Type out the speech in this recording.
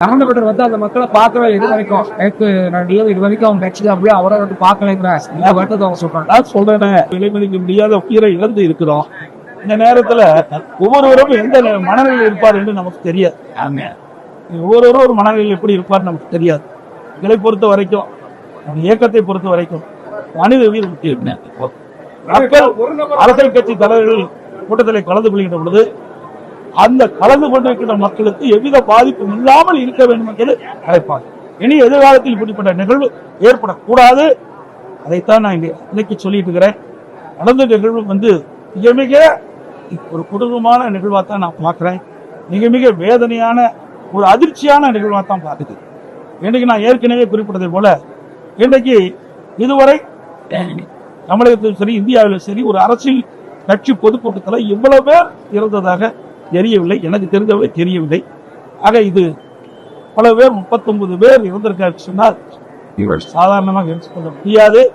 சம்பந்தப்பட்டவர் வந்து அந்த மக்களை பார்க்கவே இது வரைக்கும். எனக்கு நான் இது வரைக்கும் அவங்க கட்சிக்கு அப்படியே அவரை வந்து பார்க்கலைங்கிற இந்த வருத்தத்தை அவங்க சொல்றாங்க. சொல்றேனே விலை மதிக்க முடியாத உயிரை இழந்து இருக்கிறோம். இந்த நேரத்துல ஒவ்வொருவரும் எந்த மனநிலையில் இருப்பார் என்று நமக்கு தெரியாது. ஒவ்வொருவரும் ஒரு மனநிலையில் எப்படி இருப்பார் நமக்கு தெரியாது. இதை பொறுத்த வரைக்கும் இயக்கத்தை பொறுத்த வரைக்கும் மனித உயிர் முக்கியம். அரசியல் கட்சி தலைவர்கள் கூட்டத்தில் கலந்து கொள்கின்ற பொழுது அந்த கலந்து கொண்டிருக்கின்ற மக்களுக்கு எவ்வித பாதிப்பும் இல்லாமல் இருக்க வேண்டும் என்று அழைப்பார் இனி எதிர்காலத்தில் இப்படிப்பட்ட நிகழ்வு ஏற்படக்கூடாது. அதைத்தான் நான் இங்கே இன்னைக்கு சொல்லிட்டு இருக்கிறேன். நடந்த நிகழ்வு வந்து மிக மிக ஒரு குடும்பமான நிகழ்வாக தான் நான் பார்க்கிறேன். மிக மிக வேதனையான ஒரு அதிர்ச்சியான நிகழ்வாக தான் பார்க்குது. இன்றைக்கு நான் ஏற்கனவே குறிப்பிட்டதை போல இன்றைக்கு இதுவரை தமிழகத்திலும் சரி இந்தியாவிலும் சரி ஒரு அரசியல் கட்சி பொதுக்கூட்டத்தில் இவ்வளவு பேர் இருந்ததாக தெரியவில்லை எனக்கு தெரிந்தவரை தெரியவில்லை. ஆக இது பல பேர் முப்பத்தொன்பது பேர் இறந்திருக்காரு சொன்னால் சாதாரணமாக எடுத்துக்கொள்ள முடியாது.